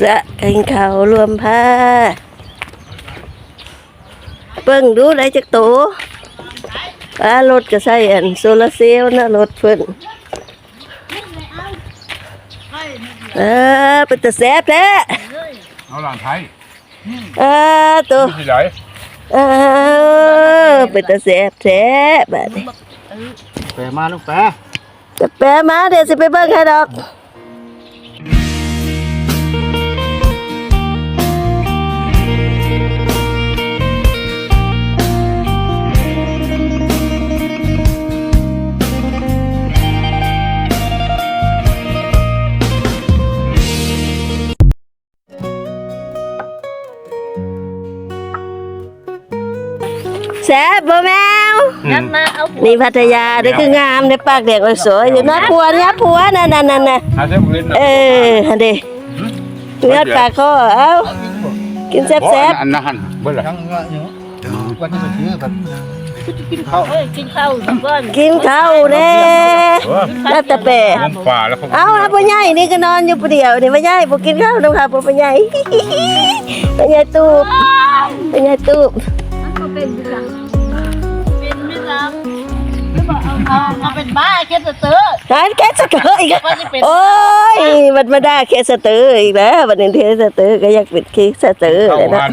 สะกินข้าวรวมผ้าเบิ่งดูได้จักโตปลารถก็ใส่อันโซลาร์เซลล์นะรถเพิ่นเออเป็นตะแซ่บแท้เอาหลานไทยเออตัวที่ไหนเออเป็นตะแซ่บแท้บัดนี้แปรมาลูกแปรจะแปลมาเดี๋ยวสิไปเบิ่งให้ดอก แซ่บบ่แมวนั่นมาเอาผัวนี่พัทยาได้คืองามได้ปากแดกไว้สวยอยู่นะผัวเนี่ยผัวนั่นนั่นนั่นน่ะหาเส้นบุรีนะเออฮันเดเนื้อปลาคอเอากินแซ่บบ่แซ่บอันนั้นหันเบิ่งล่ะทั้งเงาะเนาะวันที่มาซื้อกันกินข้าวเอ้ยกินข้าวทุกคนกินข้าวเด้เออแล้วแต่เปะงมป่าแล้วเขาเอาละพ่อใหญ่นี่ก็นอนอยู่ผู้เดียวนี่พ่อใหญ่บ่กินข้าวน้ำค่ะพ่อใหญ่พ่อใหญ่ตูบพ่อใหญ่ตูบมันก็ เป็นเรื่องเป็นไม่รับหรือบอกเอาเอาเอาเป็นบ้าแค่เตอร์ร้านแก๊สเตอร์อีกว่าจะเป็นโอ้ยมันมาได้แค่สเตอร์อีกแล้ววันนี้เทสเตอร์ก็อยากเป็นเคสเตอร์เข้าเลยนะหัน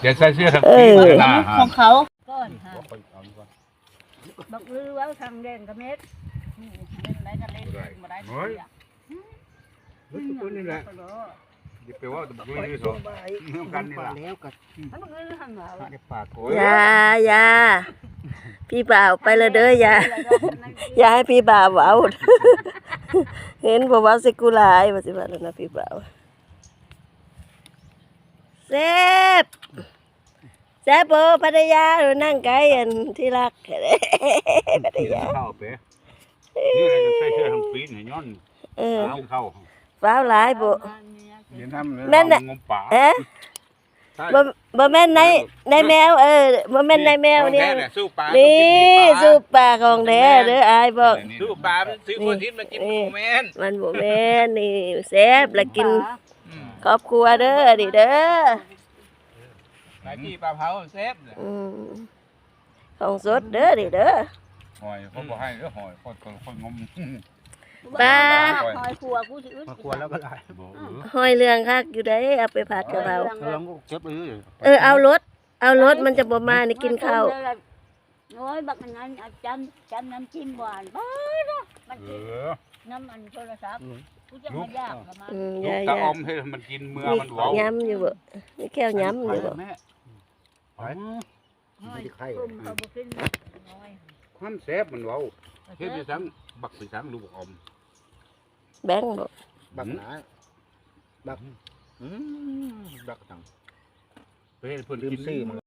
เดี๋ยวใส่เสื้อทั้งเอปีอหน้าของเขาก้อนค่ะบอกลือว่าทางเด่นกับเม็ดนี่เล่นอะไรกันเล่นมาได้ทุกอย่างตัวนี้แหละ อย่าไปว่าตะบุรีสองเรื่องกันนี่ล่ะแล้วก็มันบอกลือทางเราในปากโอ้ยยายาพี่บ่าวไปเลยเด้อยาอย่าให้พี่บ่าวเว้าเห็นบ่เว้าสิกูหลายว่าสิว่าวนะพี่บ่าวแซ่บแซ่บบ่พัทยาหรือนั่งไกลอันที่รักพัทยาเข้าไปนี่ไรใส่เสื้อทั้งปีนี่ย้อนเออเอาเข้าฟ้าวหลายโบ เดี๋ยวน้ำแม่นน่ะ งมป่าเอ๊ะบ่บ่แม่นในในแมว เออบ่แม่นในแมวเนี่ยสู้ปลานี่สูบปลาของแท้เด้ออายบอกสู้ปลาซื้อคนที่มากินโมเมนต์มันบ่แม่นนี่แซ่บแล้วกินครอบครัวเด้อดิเด้อขายที่ปลาเผาเซฟอืมของสดเด้อดิเด้อหอยเขาบอกให้เด้อหอยคนคนคนงม ปลาคอยครัวกูสิอึดมาควรแล้วก็ได้บอกเออหอยเรืองคักอยู่ได้เอาไปผัดกะเพราเราก็เก็บเลยเออเอารถ เอารถมันจะบ่มานี่กินข้าวโอ้ยบักอันนั้นเอาจำจำน้ำจิ้มหวานบ้าเนาะมันเอสิอน้ำมันโทรศัพท์กูจะมายากกับมันอืมลูยากตายาอมให้มันกินเมื่อมันมีเว้าย้ำอยู่บ่มีแก้วย้ำอยู่บ่แม่ไปไม่ได้ไข่กลุ่มเขาบุกินน้อยความเซฟมันเว้าเฮ็ดไปสังบักไปสังลูกอม แบงค์บ่บักหนาบักอืมบักตังไปให้เพิ่นลืมกิน ซื้อมา